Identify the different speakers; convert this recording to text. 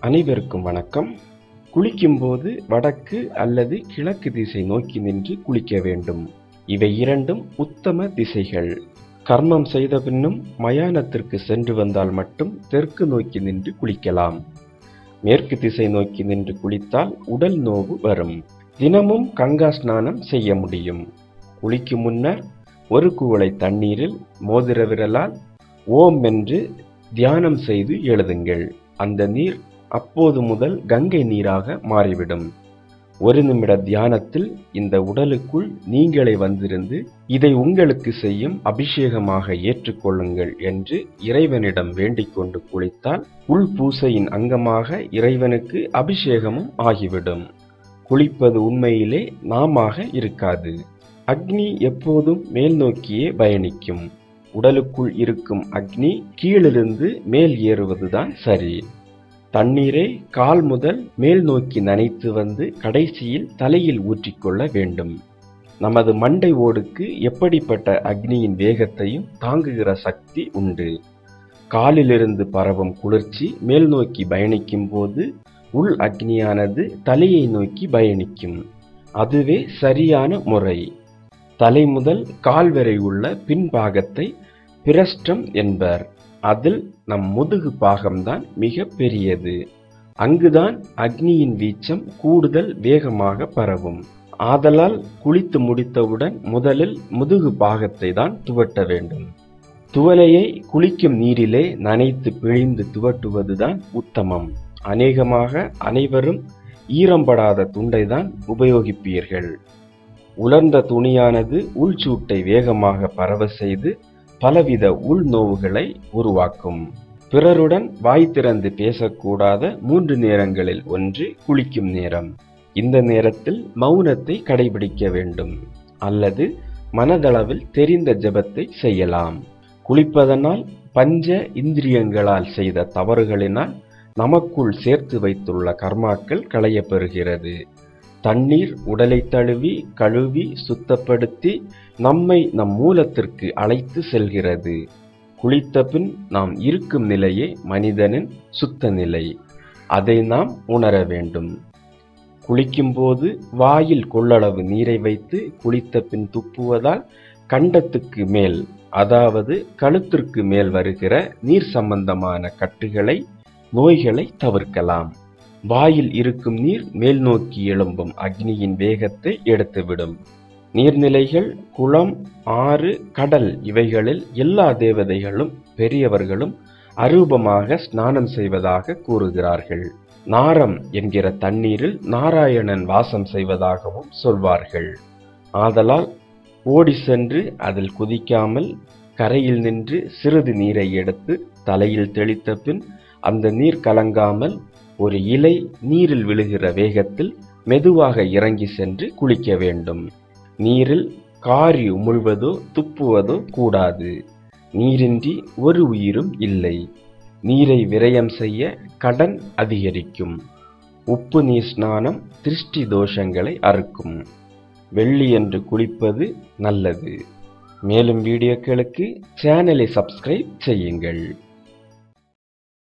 Speaker 1: அனைவருக்கும் வணக்கம். குளிக்கும்போது வடக்கு அல்லது கிழக்கு திசை நோக்கி நின்று குளிக்க வேண்டும். இவை இரண்டும் உத்தம திசைகள். கர்மம் செய்த பின்னும் மயானத்திற்கு சென்று வந்தால் மட்டும் தெற்கு நோக்கி நின்று குளிக்கலாம். மேற்கு திசை நோக்கி நின்று குளித்தால் உடல் நோவு வரும். தினமும் கங்கா ஸ்நானம் செய்ய முடியும். குளிக்கும் முன்னர் ஒரு குவளை தண்ணீரில் மோதிர விரலால் ஓம் என்று தியானம் செய்து எழுதுங்கள். அந்த நீர் அப்போது முதல் கங்கை நீராக மாறிவிடும். ஒரு நிமிட தியானத்தில் இந்த உடலுக்குள் நீங்களே வந்திருந்து இதை உங்களுக்கு செய்யும் அபிஷேகமாக ஏற்றுக்கொள்ளுங்கள் என்று இறைவனிடம் வேண்டிக் கொண்டு குளித்தால் உள் பூசையின் அங்கமாக இறைவனுக்கு அபிஷேகமும் ஆகிவிடும். குளிப்பது உண்மையிலே நாமாக இருக்காது. அக்னி எப்போதும் மேல் நோக்கியே பயணிக்கும். உடலுக்குள் இருக்கும் அக்னி கீழிருந்து மேல் ஏறுவதுதான் சரி. தண்ணீரை கால் முதல் மேல் நோக்கி நனைத்து வந்து கடைசியில் தலையில் ஊற்றிக்கொள்ள வேண்டும். நமது மண்டை ஓடுக்கு எப்படிப்பட்ட அக்னியின் வேகத்தையும் தாங்குகிற சக்தி உண்டு. காலிலிருந்து பரவும் குளிர்ச்சி மேல் நோக்கி பயணிக்கும் போது உள் அக்னியானது தலையை நோக்கி பயணிக்கும். அதுவே சரியான முறை. தலை முதல் கால் வரை உள்ள பின்பாகத்தை பிரஷ்டம் என்பர். அதில் நம் முதுகு பாகம்தான் மிக பெரியது. அங்குதான் அக்னியின் வீச்சம் கூடுதல் வேகமாக பரவும். ஆதலால் குளித்து முடித்தவுடன் முதலில் முதுகு பாகத்தை தான் துவட்ட வேண்டும். துவலையை குளிக்கும் நீரிலே நனைத்து பிழிந்து துவட்டுவதுதான் உத்தமம். அநேகமாக அனைவரும் ஈரம்படாத துண்டை தான் உபயோகிப்பீர்கள். உலர்ந்த துணியானது உள்சூட்டை வேகமாக பரவ செய்து பலவித உள்நோவுகளை உருவாக்கும். பிறருடன் வாய் திறந்து பேசக்கூடாத மூன்று நேரங்களில் ஒன்று குளிக்கும் நேரம். இந்த நேரத்தில் மௌனத்தை கடைபிடிக்க வேண்டும். அல்லது மனதளவில் தெரிந்த ஜபத்தை செய்யலாம். குளிப்பதனால் பஞ்ச இந்திரியங்களால் செய்த தவறுகளினால் நமக்குள் சேர்த்து வைத்துள்ள கர்மாக்கள் களையப்பெறுகிறது. தண்ணீர் உடலை தழுவி கழுவி சுத்தப்படுத்தி நம்மை நம் மூலத்திற்கு அழைத்து செல்கிறது. குளித்த பின் நாம் இருக்கும் நிலையே மனிதனின் சுத்த நிலை. அதை நாம் உணர வேண்டும். குளிக்கும்போது வாயில் கொள்ளளவு நீரை வைத்து குளித்த பின் துப்புவதால் கண்டத்துக்கு மேல் அதாவது கழுத்திற்கு மேல் வருகிற நீர் சம்பந்தமான கட்டுகளை நோய்களை தவிர்க்கலாம். வாயில் இருக்கும் நீர் மேல் நோக்கி எழும்பும். அக்னியின் வேகத்தை எடுத்துவிடும். நீர்நிலைகள் குளம் ஆறு கடல் இவைகளில் எல்லா தேவதைகளும் பெரியவர்களும் அரூபமாக ஸ்நானம் செய்வதாக கூறுகிறார்கள். நாரம் என்கிற தண்ணீரில் நாராயணன் வாசம் செய்வதாகவும் சொல்வார்கள். ஆதலால் ஓடி சென்று அதில் குதிக்காமல் கரையில் நின்று சிறிது நீரை எடுத்து தலையில் தெளித்த பின் அந்த நீர் கலங்காமல் ஒரு இலை நீரில் விழுகிற வேகத்தில் மெதுவாக இறங்கி சென்று குளிக்க வேண்டும். நீரில் காரி உமிழ்வதோ துப்புவதோ கூடாது. நீரின்றி ஒரு உயிரும் இல்லை. நீரை விரயம் செய்ய கடன் அதிகரிக்கும். உப்பு நீர் ஸ்நானம் திருஷ்டி தோஷங்களை அறுக்கும். வெள்ளி என்று குளிப்பது நல்லது. மேலும் வீடியோக்களுக்கு சேனலை சப்ஸ்கிரைப் செய்யுங்கள்.